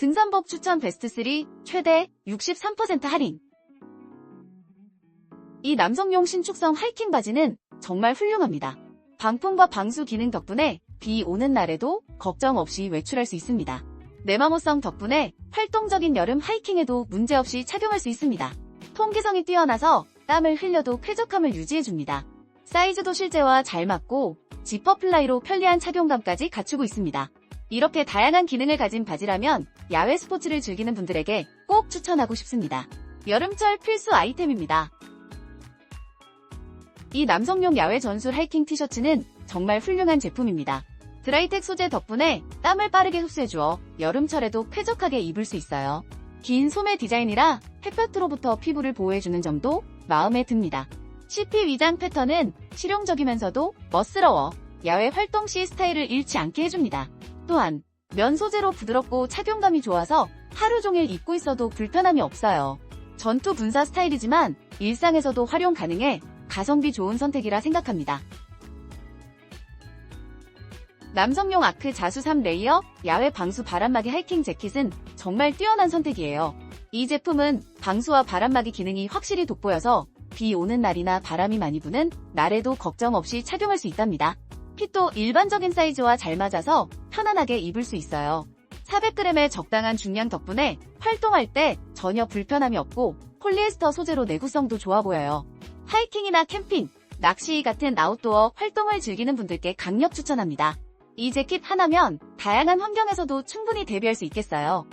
등산복 추천 베스트 3 최대 63% 할인. 이 남성용 신축성 하이킹 바지는 정말 훌륭합니다. 방풍과 방수 기능 덕분에 비 오는 날에도 걱정 없이 외출할 수 있습니다. 내마모성 덕분에 활동적인 여름 하이킹에도 문제없이 착용할 수 있습니다. 통기성이 뛰어나서 땀을 흘려도 쾌적함을 유지해줍니다. 사이즈도 실제와 잘 맞고 지퍼 플라이로 편리한 착용감까지 갖추고 있습니다. 이렇게 다양한 기능을 가진 바지라면 야외 스포츠를 즐기는 분들에게 꼭 추천하고 싶습니다. 여름철 필수 아이템입니다. 이 남성용 야외 전술 하이킹 티셔츠는 정말 훌륭한 제품입니다. 드라이텍 소재 덕분에 땀을 빠르게 흡수해주어 여름철에도 쾌적하게 입을 수 있어요. 긴 소매 디자인이라 햇볕으로부터 피부를 보호해주는 점도 마음에 듭니다. CP 위장 패턴은 실용적이면서도 멋스러워 야외 활동 시 스타일을 잃지 않게 해줍니다. 또한 면 소재로 부드럽고 착용감이 좋아서 하루 종일 입고 있어도 불편함이 없어요. 전투 분사 스타일이지만 일상에서도 활용 가능해 가성비 좋은 선택이라 생각합니다. 남성용 아크 자수 3레이어 야외 방수 바람막이 하이킹 재킷은 정말 뛰어난 선택이에요. 이 제품은 방수와 바람막이 기능이 확실히 돋보여서 비 오는 날이나 바람이 많이 부는 날에도 걱정 없이 착용할 수 있답니다. 핏도 일반적인 사이즈와 잘 맞아서 편안하게 입을 수 있어요. 400g의 적당한 중량 덕분에 활동할 때 전혀 불편함이 없고 폴리에스터 소재로 내구성도 좋아 보여요. 하이킹이나 캠핑, 낚시 같은 아웃도어 활동을 즐기는 분들께 강력 추천합니다. 이 재킷 하나면 다양한 환경에서도 충분히 대비할 수 있겠어요.